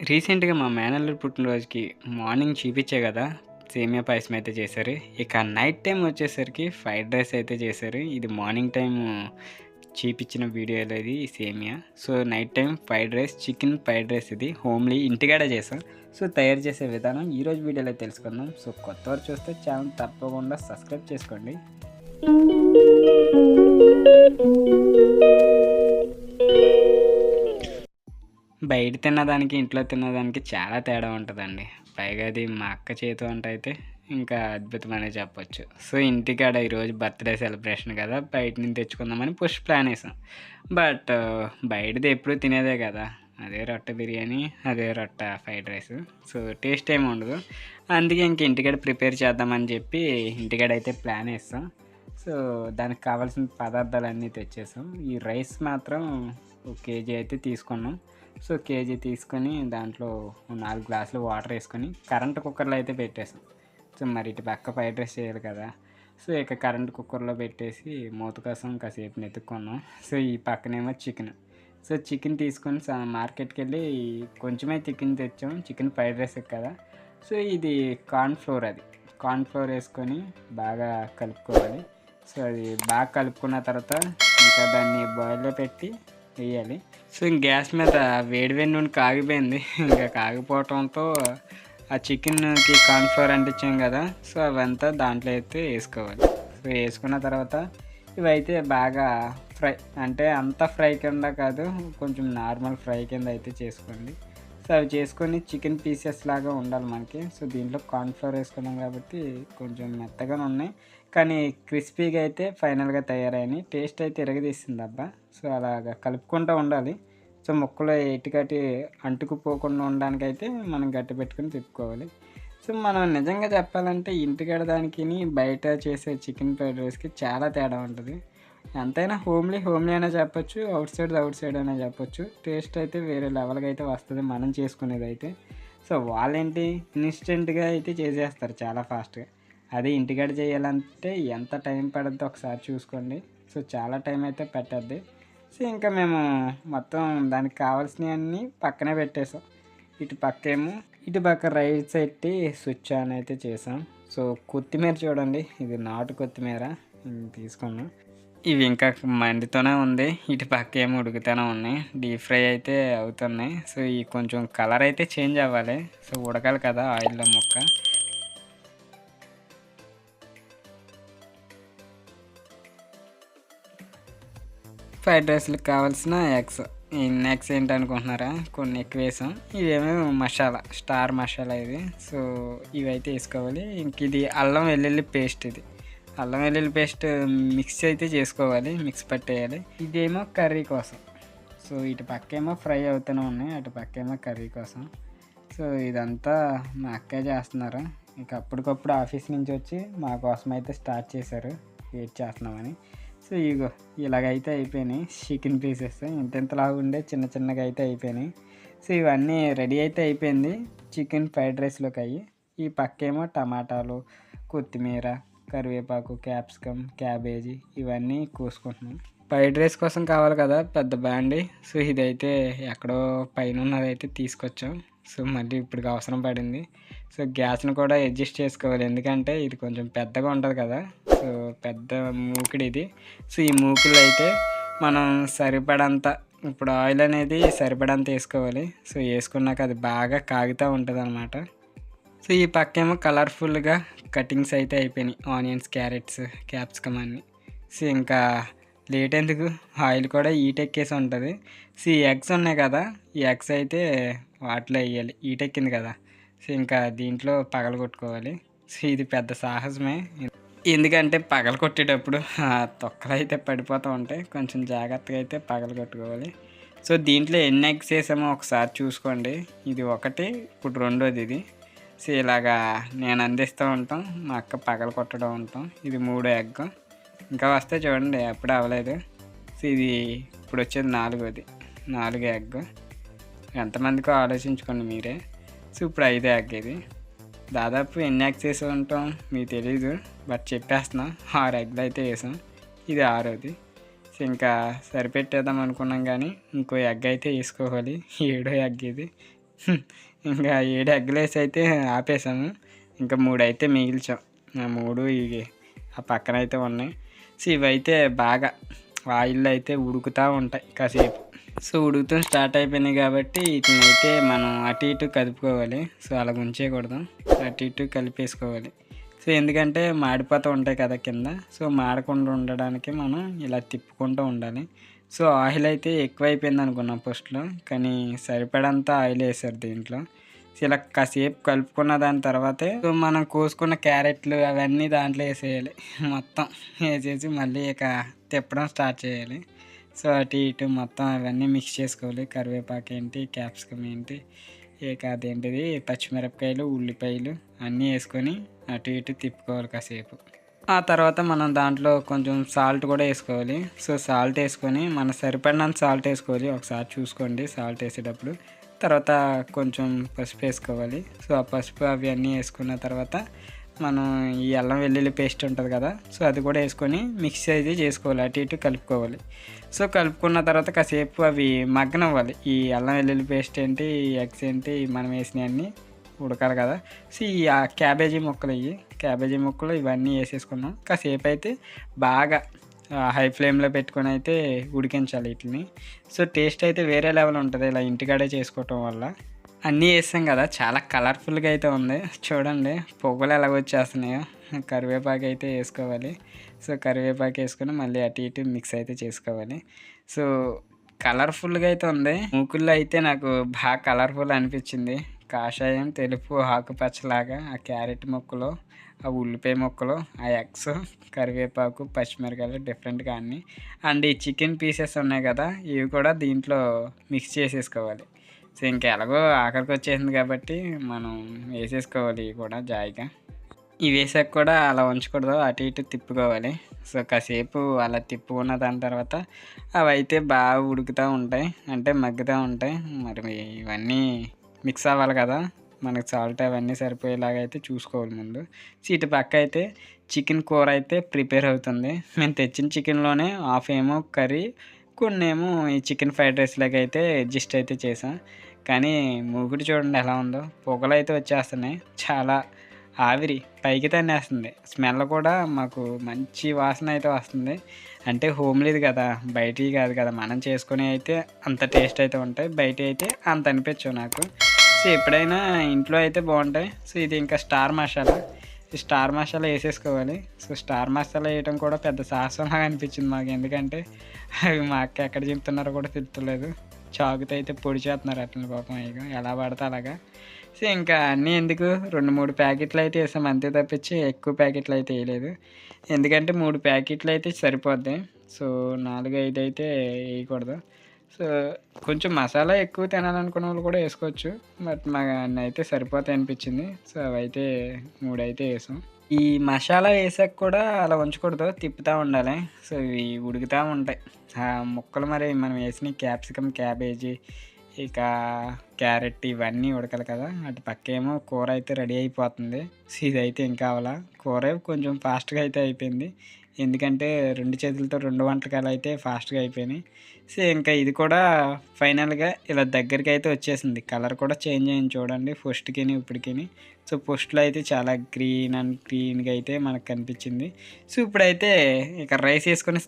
రీసెంట్‌గా మా మేనల్లుడు పుట్టినరోజుకి మార్నింగ్ చూపించే కదా! సేమియా పాయసం అయితే చేశారు. ఇక నైట్ టైం వచ్చేసరికి ఫ్రైడ్ రైస్ అయితే చేశారు. ఇది మార్నింగ్ టైం చూపించిన వీడియోలో ఇది సేమియా. So, night time fried rice, chicken fried rice ఇది హోమ్‌లీ ఇంటికాడే చేసాం. సో, తయారు చేసే విధానం ఈరోజు వీడియోలో తెలుసుకుందాం. సో, కొత్తవారు చూస్తే ఛానల్ తప్పకుండా సబ్స్క్రైబ్ చేసుకోండి. బయట తిన్నదానికి, ఇంట్లో తిన్నదానికి చాలా తేడా ఉంటుందండి పైగా అది మా అక్క చేతి వంట అయితే ఇంకా అద్భుతమనే చెప్పొచ్చు. సో, ఇంటికాడ ఈరోజు బర్త్‌డే సెలబ్రేషన్ కదా! బయట నుంచి తెచ్చుకుందామని పుష్ ప్లాన్ వేసాం బట్ బయటది ఎప్పుడూ తినేదే కదా! అదే రొట్టె బిర్యానీ, అదే రొట్టె ఫ్రైడ్ రైస్. సో, టేస్ట్ ఏమి ఉండదు. అందుకే ఇంక ఇంటికాడ ప్రిపేర్ చేద్దామని చెప్పి ఇంటికాడ అయితే ప్లాన్ వేస్తాం సో, దానికి కావాల్సిన పదార్థాలన్నీ తెచ్చేసాం. ఈ రైస్ మాత్రం ఒక కేజీ అయితే తీసుకున్నాం. సో, కేజీ తీసుకొని దాంట్లో నాలుగు గ్లాసులు వాటర్ వేసుకొని కరెంట్ కుక్కర్‌లో అయితే పెట్టేసాం. సో, మరి ఇటు పక్క ఫ్రైడ్ రైస్ చేయాలి కదా! సో, ఇక కరెంట్ కుక్కర్‌లో పెట్టేసి మూత కోసం కాసేపు వెతుక్కున్నాం. సో, ఈ పక్కనేమో చికెన్. సో, చికెన్ తీసుకొని మార్కెట్కి వెళ్ళి కొంచెమే చికెన్ తెచ్చాం. చికెన్ ఫ్రైడ్ రైస్ కదా! సో, ఇది కార్న్ ఫ్లోర్ అది. కార్న్ ఫ్లోర్ వేసుకొని బాగా కలుపుకోవాలి. సో, అది బాగా కలుపుకున్న తర్వాత ఇంకా దాన్ని బాయిల్‌లో పెట్టి వేయాలి. సో, గ్యాస్ మీద వేడి వేడి నూనె కాగిపోయింది. ఇంకా కాగిపోవటంతో ఆ చికెన్‌కి కార్న్ ఫ్లోర్ అంటించాం కదా! సో, అవంతా దాంట్లో అయితే వేసుకోవాలి సో, వేసుకున్న తర్వాత ఇవైతే బాగా ఫ్రై అంటే అంత ఫ్రై కింద కాదు. కొంచెం నార్మల్ ఫ్రై కింద అయితే చేసుకోండి. సో, అవి చేసుకొని చికెన్ పీసెస్ లాగా ఉండాలి మనకి. సో, దీంట్లో కార్న్ ఫ్లోర్ కాబట్టి కొంచెం మెత్తగానే ఉన్నాయి. కానీ క్రిస్పీగా అయితే ఫైనల్‌గా తయారైనాయి టేస్ట్ అయితే ఇరగదీసిందబ్బా! సో, అలాగా కలుపుకుంటూ ఉండాలి. సో, ముక్కలు ఎటుకటి అంటుకుపోకుండా ఉండడానికైతే మనం గట్టి పెట్టుకొని తిప్పుకోవాలి. సో, మనం నిజంగా చెప్పాలంటే ఇంటికాడ దానికిని బయట చేసే చికెన్ ఫ్రైడ్ రైస్‌కి చాలా తేడా ఉంటుంది ఎంతైనా హోమ్‌లీ హోమ్‌లీ అయినా చెప్పొచ్చు. అవుట్ సైడ్ అవుట్ సైడ్ అయినా చెప్పొచ్చు. టేస్ట్ అయితే వేరే లెవెల్‌గా అయితే వస్తుంది మనం చేసుకునేది అయితే సో, వాళ్ళేంటి ఇన్‌స్టెంట్‌గా అయితే చేసేస్తారు చాలా ఫాస్ట్‌గా. అదే ఇంటికాడ చేయాలంటే ఎంత టైం పడుద్దో ఒకసారి చూసుకోండి. సో, చాలా టైం అయితే పెట్టద్ది సో, ఇంకా మేము మొత్తం దానికి కావాల్సినవన్నీ పక్కనే పెట్టేసాం. ఇటు పక్కేమో ఇటు పక్క రైట్ పెట్టి స్విచ్ ఆన్ అయితే చేసాం. సో, కొత్తిమీర చూడండి. ఇది నాటు కొత్తిమీర తీసుకున్నాం. ఇవి ఇంకా మండితోనే ఉంది. ఇటు పక్క ఏమో ఉడుకుతూనే ఉన్నాయి. డీప్ ఫ్రై అయితే అవుతున్నాయి. సో, ఈ కొంచెం కలర్ అయితే చేంజ్ అవ్వాలి. సో, ఉడకాలి కదా ఆయిల్‌లో ముక్క. ఫ్రైడ్ రైస్‌లకి కావాల్సిన ఎగ్స్. ఇన్ని ఎగ్స్ ఏంటనుకుంటున్నారా? కొన్ని ఎక్కువ వేసాం ఇవేమో మసాలా. స్టార్ మసాలా ఇది. సో, ఇవైతే వేసుకోవాలి ఇంక ఇది అల్లం వెల్లుల్లి పేస్ట్ ఇది. అల్లం వెల్లుల్లి పేస్ట్ మిక్స్ అయితే చేసుకోవాలి. మిక్స్ పట్టేయాలి. ఇదేమో కర్రీ కోసం. సో, ఇటు పక్కేమో ఫ్రై అవుతూనే ఉన్నాయి. అటు పక్కేమో కర్రీ కోసం. సో, ఇదంతా మా అక్కే చేస్తున్నారు. ఇంక అప్పటికప్పుడు ఆఫీస్ నుంచి వచ్చి మా కోసం అయితే స్టార్ట్ చేశారు. వెయిట్ చేస్తున్నామని. సో, ఇగో ఇలాగైతే అయిపోయినాయి. చికెన్ పీసెస్ ఇంత ఉండే చిన్న చిన్నగా అయితే అయిపోయినాయి. సో, ఇవన్నీ రెడీ అయితే అయిపోయింది. చికెన్ ఫ్రైడ్ రైస్‌లోకి అయ్యి. ఈ పక్కేమో టమాటాలు, కొత్తిమీర, కరివేపాకు, క్యాప్సికమ్, క్యాబేజీ ఇవన్నీ కోసుకుంటున్నాం. ఫ్రైడ్ రైస్ కోసం కావాలి కదా! పెద్ద బాండి సో, ఇదైతే ఎక్కడో పైనున్నదైతే తీసుకొచ్చాం. సో, మళ్ళీ ఇప్పటికి అవసరం పడింది. సో, గ్యాస్‌ని కూడా అడ్జస్ట్ చేసుకోవాలి. ఎందుకంటే ఇది కొంచెం పెద్దగా ఉంటుంది కదా! సో, పెద్ద మూకిడి ఇది. సో, ఈ మూకులు అయితే మనం సరిపడంత ఇప్పుడు ఆయిల్ అనేది సరిపడంత వేసుకోవాలి సో, వేసుకున్నాక అది బాగా కాగుతా ఉంటదనమాట. సో, ఈ పక్కేమో కలర్‌ఫుల్‌గా కటింగ్స్ అయితే అయిపోయినాయి. ఆనియన్స్, క్యారెట్స్, క్యాప్సికమ్ అన్నీ. సో, ఇంకా లేట్ ఎందుకు ఆయిల్ కూడా హీటెక్కేసి ఉంటుంది సో, ఈ ఎగ్స్ ఉన్నాయి కదా! ఈ ఎగ్స్ అయితే వాటిలో వేయాలి ఈటెక్కింది కదా! సో, ఇంకా దీంట్లో పగలగొట్టుకోవాలి. సో, ఇది పెద్ద సాహసమే. ఎందుకంటే పగలగొట్టేటప్పుడు తొక్కలు అయితే పడిపోతూ ఉంటాయి. కొంచెం జాగ్రత్తగా అయితే పగలగొట్టుకోవాలి. సో, దీంట్లో ఎన్ని ఎగ్స్ వేసామో ఒకసారి చూసుకోండి. ఇది ఒకటి. ఇప్పుడు రెండోది ఇది. సో, ఇలాగా నేను అందిస్తూ ఉంటాం. మా అక్క పగలగొట్టడం ఉంటాం. ఇది మూడో ఎగ్. ఇంకా వస్తే చూడండి. ఎప్పుడు అవ్వలేదు. సో, ఇది ఇప్పుడు వచ్చేది నాలుగోది. నాలుగో ఎగ్. ఎంతమందికో ఆలోచించుకోండి మీరే. సో, ఇప్పుడు ఐదు యాక్ ఇది. దాదాపు ఎన్ని యాక్ చేసి ఉంటాం మీకు తెలీదు. బట్ చెప్పేస్తున్నా. ఆరు యాక్లు అయితే వేసాం. ఇది ఆరోది. సో, ఇంకా సరిపెట్టేద్దాం అనుకున్నాం కానీ ఇంకో ఎగ్ అయితే వేసుకోవాలి. ఏడో ఎగ్ ఇది. ఇంకా ఏడు ఎగ్గులు వేసి అయితే ఆపేసాము ఇంకా మూడు అయితే మిగిల్చాం ఆ మూడు ఇవి ఆ పక్కన అయితే ఉన్నాయి సో ఇవైతే బాగా ఆయిల్ అయితే ఉడుకుతూ ఉంటాయి కాసేపు. సో ఉడుకుతూ స్టార్ట్ అయిపోయినాయి కాబట్టి వీటిని అయితే మనం అటు ఇటు కలుపుకోవాలి సో అలా ఉంచేయకూడదు అటు ఇటు కలిపేసుకోవాలి. సో ఎందుకంటే మాడిపోతూ ఉంటాయి కదా కింద సో మాడకుండా ఉండడానికి మనం ఇలా తిప్పుకుంటూ ఉండాలి. సో ఆయిల్ అయితే ఎక్కువైపోయింది అనుకున్నాం ఫస్ట్లో కానీ సరిపడంత ఆయిల్ వేసారు దీంట్లో. సో ఇలా కాసేపు కలుపుకున్న దాని తర్వాతే సో మనం కోసుకున్న క్యారెట్లు అవన్నీ దాంట్లో వేసేయాలి మొత్తం వేసేసి మళ్ళీ ఇక తిప్పడం స్టార్ట్ చేయాలి. సో అటు ఇటు మొత్తం అవన్నీ మిక్స్ చేసుకోవాలి. కరివేపాకు ఏంటి క్యాప్సికమ్ ఏంటి ఏ కాదేంటిది పచ్చిమిరపకాయలు ఉల్లిపాయలు అన్నీ వేసుకొని అటు ఇటు తిప్పుకోవాలి కాసేపు. ఆ తర్వాత మనం దాంట్లో కొంచెం సాల్ట్ కూడా వేసుకోవాలి. సో సాల్ట్ వేసుకొని మన సరిపడినంత సాల్ట్ వేసుకోవాలి. ఒకసారి చూసుకోండి సాల్ట్ వేసేటప్పుడు. తర్వాత కొంచెం పసుపు వేసుకోవాలి. సో ఆ పసుపు అవి అన్నీ వేసుకున్న తర్వాత మనం ఈ అల్లం వెల్లుల్లి పేస్ట్ ఉంటుంది కదా సో అది కూడా వేసుకొని మిక్స్ అయితే చేసుకోవాలి అటు ఇటు కలుపుకోవాలి. సో కలుపుకున్న తర్వాత కాసేపు అవి మగ్గనవ్వాలి. ఈ అల్లం వెల్లుల్లి పేస్ట్ ఏంటి ఈ ఎగ్స్ ఏంటి మనం వేసినవన్నీ ఉడకాలి కదా. సో ఈ క్యాబేజీ ముక్కలు ఇవి క్యాబేజీ ముక్కలు ఇవన్నీ వేసేసుకున్నాం. కాసేపు అయితే బాగా హై ఫ్లేమ్లో పెట్టుకొని అయితే ఉడికించాలి వీటిని. సో టేస్ట్ అయితే వేరే లెవెల్ ఉంటుంది ఇలా ఇంటికాడే చేసుకోవటం వల్ల. అన్నీ వేసాం కదా చాలా కలర్ఫుల్గా అయితే ఉంది. చూడండి పొగలు ఎలా వచ్చేస్తున్నాయో. కరివేపాకు అయితే వేసుకోవాలి. సో కరివేపాకు వేసుకొని మళ్ళీ అటు ఇటు మిక్స్ అయితే చేసుకోవాలి. సో కలర్ఫుల్గా అయితే ఉంది. మూకుల్లో అయితే నాకు బాగా కలర్ఫుల్ అనిపించింది. కాషాయం తెలుపు ఆకుపచ్చలాగా ఆ క్యారెట్ మొక్కలు ఆ ఉల్లిపాయ ముక్కలు ఆ ఎగ్స్ కరివేపాకు పచ్చిమిరకాయలు డిఫరెంట్గా అన్నీ. అండ్ ఈ చికెన్ పీసెస్ ఉన్నాయి కదా ఇవి కూడా దీంట్లో మిక్స్ చేసేసుకోవాలి. సో ఇంకా ఎలాగో ఆఖరికి వచ్చేసింది కాబట్టి మనం వేసేసుకోవాలి కూడా జాయిగా. ఇవి వేసాక కూడా అలా ఉంచకూడదు అటు ఇటు తిప్పుకోవాలి. సో కాసేపు అలా తిప్పుకున్న దాని తర్వాత అవి అయితే బాగా ఉడుకుతూ ఉంటాయి అంటే మగ్గుతూ ఉంటాయి. మరి ఇవన్నీ మిక్స్ అవ్వాలి కదా మనకు సాల్ట్ అవన్నీ సరిపోయేలాగా అయితే చూసుకోవాలి ముందు. సో ఇటు పక్క అయితే చికెన్ కూర అయితే ప్రిపేర్ అవుతుంది. మేము తెచ్చిన చికెన్లోనే హాఫ్ ఏమో కర్రీ కొన్ని ఏమో ఈ చికెన్ ఫ్రైడ్ రైస్ లాగా అయితే అడ్జస్ట్ అయితే చేసాం. కానీ మూగుడు చూడండి ఎలా ఉందో. పొగలు అయితే వచ్చేస్తున్నాయి. చాలా ఆవిరి పైకి తన్నేస్తుంది. స్మెల్ కూడా మాకు మంచి వాసన అయితే వస్తుంది. అంటే హోమ్లీది కదా. బయటివి కాదు కదా. మనం చేసుకుని అయితే అంత టేస్ట్ అయితే ఉంటాయి. బయట అయితే అంత అనిపించవు నాకు. సో ఎప్పుడైనా ఇంట్లో అయితే బాగుంటాయి. సో ఇది ఇంకా స్టార్ మసాలా. స్టార్ మసాలా వేసేసుకోవాలి. సో స్టార్ మసాలా వేయడం కూడా పెద్ద సాహసంలాగా అనిపించింది మాకు. ఎందుకంటే అవి మా అక్క ఎక్కడ చెప్తున్నారో కూడా తెలుస్తలేదు చాకుతో అయితే పొడి చేస్తున్నారు అట్లని పాపం ఇక ఎలా పడితే అలాగా. సో ఇంకా అన్నీ ఎందుకు? రెండు మూడు ప్యాకెట్లు అయితే వేసాం అంతే తప్పించి ఎక్కువ ప్యాకెట్లు అయితే వేయలేదు. ఎందుకంటే మూడు ప్యాకెట్లు అయితే సరిపోద్ది. సో నాలుగు ఐదు అయితే వేయకూడదు. సో కొంచెం మసాలా ఎక్కువ తినాలనుకున్న వాళ్ళు కూడా వేసుకోవచ్చు. బట్ మా అయితే సరిపోతాయి అనిపించింది. సో అవైతే మూడు అయితే వేసాం. ఈ మసాలా వేసాక కూడా అలా ఉంచకూడదు తిప్పుతూ ఉండాలి. సో ఇవి ఉడుకుతూ ఉంటాయి. ముక్కలు మరి మనం వేసిన క్యాప్సికమ్ క్యాబేజీ ఇక క్యారెట్ ఇవన్నీ ఉడకాలి కదా. అటు పక్కేమో కూర అయితే రెడీ అయిపోతుంది. సో ఇదైతే ఇంకా అవలా కూర కొంచెం ఫాస్ట్గా అయితే అయిపోయింది. ఎందుకంటే రెండు చేతులతో రెండు వంటకాలు అయితే ఫాస్ట్గా అయిపోయినాయి. సో ఇంకా ఇది కూడా ఫైనల్గా ఇలా దగ్గరికి అయితే వచ్చేసింది. కలర్ కూడా చేంజ్ అయింది చూడండి ఫస్ట్కి ఇప్పటికి సో ఫస్ట్లో అయితే చాలా గ్రీన్ అండ్ గ్రీన్గా అయితే మనకు కనిపించింది. సో ఇప్పుడైతే ఇక రైస్ వేసుకొని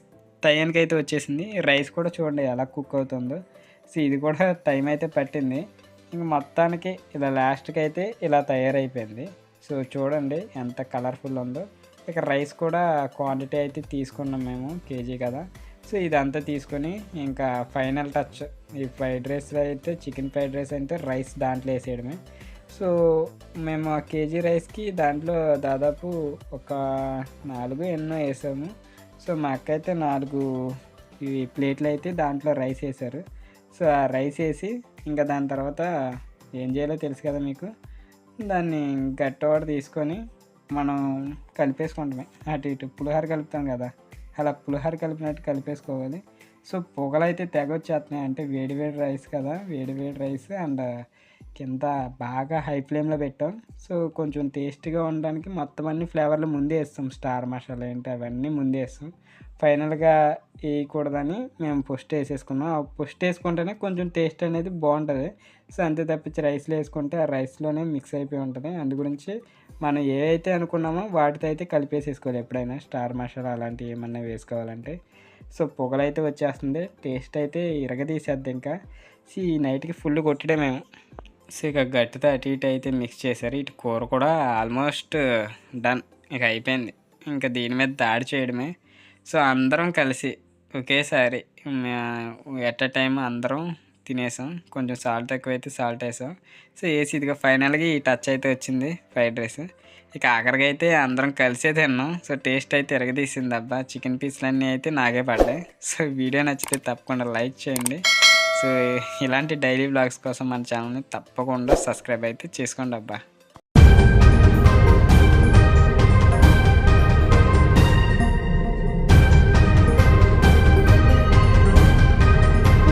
టైంకి అయితే వచ్చేసింది. రైస్ కూడా చూడండి ఎలా కుక్ అవుతుందో. సో ఇది కూడా టైం అయితే పట్టింది. ఇంక మొత్తానికి ఇలా లాస్ట్కి అయితే ఇలా తయారైపోయింది. సో చూడండి ఎంత కలర్ఫుల్ ఉందో. ఇక రైస్ కూడా క్వాంటిటీ అయితే తీసుకున్నాం మేము కేజీ కదా. సో ఇదంతా తీసుకొని ఇంకా ఫైనల్ టచ్ ఈ ఫ్రైడ్ రైస్లో అయితే చికెన్ ఫ్రైడ్ రైస్ అయితే రైస్ దాంట్లో వేసేయడమే. సో మేము ఆ కేజీ రైస్కి దాంట్లో దాదాపు ఒక నాలుగు ఎన్నో వేసాము. సో మా అక్క అయితే నాలుగు ఇవి ప్లేట్లు అయితే దాంట్లో రైస్ వేసారు సో ఆ రైస్ వేసి ఇంకా దాని తర్వాత ఏం చేయాలో తెలుసు కదా మీకు? దాన్ని గట్టవాడు తీసుకొని మనం కలిపేసుకుంటామే. అటు ఇటు పులిహోర కలుపుతాం కదా అలా పులిహోర కలిపినట్టు కలిపేసుకోవాలి. సో పొగలు అయితే తెగ వచ్చేస్తున్నాయి. అంటే వేడి వేడి రైస్ కదా వేడి వేడి రైస్ అండ్ కింద బాగా హై ఫ్లేమ్లో పెట్టాం. సో కొంచెం టేస్ట్గా ఉండడానికి మొత్తం అన్ని ఫ్లేవర్లు ముందే వేస్తాం. స్టార్ మసాలా ఏంటి అవన్నీ ముందే వేస్తాం. ఫైనల్గా వేయకూడదని మేము ఫస్ట్ వేసేసుకున్నాం. ఆ ఫస్ట్ వేసుకుంటేనే కొంచెం టేస్ట్ అనేది బాగుంటుంది. సో అంతే తప్పించి రైస్లో వేసుకుంటే ఆ రైస్లోనే మిక్స్ అయిపోయి ఉంటుంది. అందు గురించి మనం ఏ అయితే అనుకున్నామో వాటితో అయితే కలిపేసేసుకోవాలి ఎప్పుడైనా. స్టార్ మసాలా అలాంటివి ఏమన్నా వేసుకోవాలంటే. సో పొగలైతే వచ్చేస్తుంది. టేస్ట్ అయితే ఇరగదీసేద్ది ఇంకా. సో ఈ నైట్కి ఫుల్ కొట్టడే మేము. సో ఇక గట్టితో అటు ఇటు అయితే మిక్స్ చేశారు. ఇటు కూర కూడా ఆల్మోస్ట్ డన్ ఇక అయిపోయింది. ఇంకా దీని మీద దాడి చేయడమే. సో అందరం కలిసి ఒకేసారి ఎట్ అ టైం అందరం తినేసాం. కొంచెం సాల్ట్ ఎక్కువైతే సాల్ట్ వేసాం. సో వేసి ఇదిగా ఫైనల్గా ఈ టచ్ అయితే వచ్చింది ఫ్రైడ్ రైస్ ఇక ఆఖరికి అయితే అందరం కలిసే తిన్నాం. సో టేస్ట్ అయితే ఎరగదీసింది. అబ్బా చికెన్ పీస్లన్నీ అయితే నాగే పడ్డాయి. సో వీడియో నచ్చితే తప్పకుండా లైక్ చేయండి. సో ఇలాంటి డైలీ బ్లాగ్స్ కోసం మన ఛానల్ని తప్పకుండా సబ్స్క్రైబ్ అయితే చేసుకోండి అబ్బా